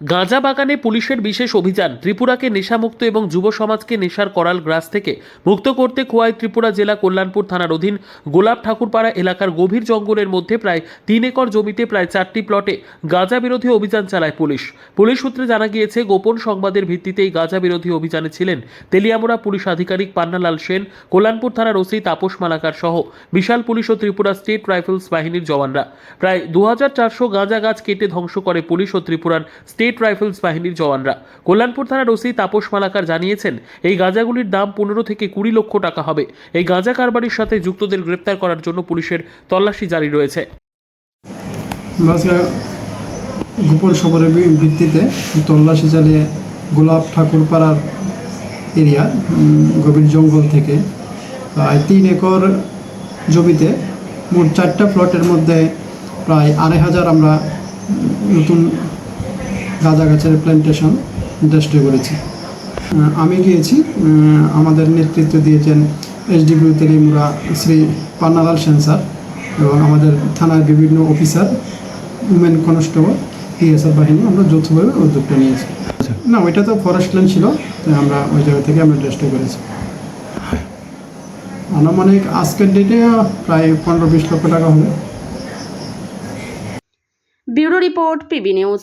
গাঁজা বাগানে পুলিশের বিশেষ অভিযান, ত্রিপুরাকে নেশামুক্ত এবং যুব সমাজকে নেশার করাল গ্রাস থেকে মুক্ত করতে খোয়াই ত্রিপুরা জেলা কল্যাণপুর থানার অধীন গোলাপ ঠাকুরপাড়া এলাকার গভীর জঙ্গলের মধ্যে প্রায় তিন একর জমিতে প্রায় চারটি প্লটে গাঁজা বিরোধী অভিযান চালায় পুলিশ। পুলিশ সূত্রে জানা গিয়েছে, গোপন সংবাদের ভিত্তিতে এই গাঁজা বিরোধী অভিযানে ছিলেন তেলিয়ামুড়া পুলিশ আধিকারিক পান্নালাল সেন, কল্যাণপুর থানার ওসি তাপস মালাকার সহ বিশাল পুলিশ ও ত্রিপুরা স্টেট রাইফেলস বাহিনীর জওয়ানরা। প্রায় দু হাজার চারশো গাঁজা গাছ কেটে ধ্বংস করে পুলিশ ও ত্রিপুরার স্টেট রাইফেলস বাহিনীর জওয়ানরা। কল্যাণপুর থানার ওসি তাপস মালাকার জানিয়েছেন, এই গাঁজাগুলির দাম পনেরো থেকে কুড়ি লক্ষ টাকা হবে। এই গাঁজা কারবারির সাথে যুক্তদের গ্রেপ্তার করার জন্য পুলিশের তল্লাশি জারি রয়েছে। গোপন খবরের ভিত্তিতে তল্লাশি চালিয়ে গোলাপ ঠাকুরপাড়ার এরিয়া গভীর জঙ্গল থেকে, প্রায় তিন একর জমিতে মোট চারটা প্লটের মধ্যে প্রায় আড়াই হাজার আমরা নতুন গাঁজা গাছের প্ল্যান্টেশন ডেস্ট্রয় করেছি আমি গিয়েছি আমাদের নেতৃত্ব দিয়েছেন এসডিপিউ তেলিমুরা শ্রী পান্নালাল সেন স্যার এবং আমাদের থানার বিভিন্ন অফিসার উমেন কনস্টেবল পিএসএফ বাহিনী, আমরা যৌথভাবে উদ্যোগটা নিয়েছি। না, ওইটা তো ফরেস্ট ল্যান্ড ছিল, তাই আমরা ওই জায়গা থেকে আমরা ডেস্ট্রয় করেছি। আনুমানিক আজকের ডেটে প্রায় পনেরো বিশ লক্ষ টাকা হবে। Bureau report PB news.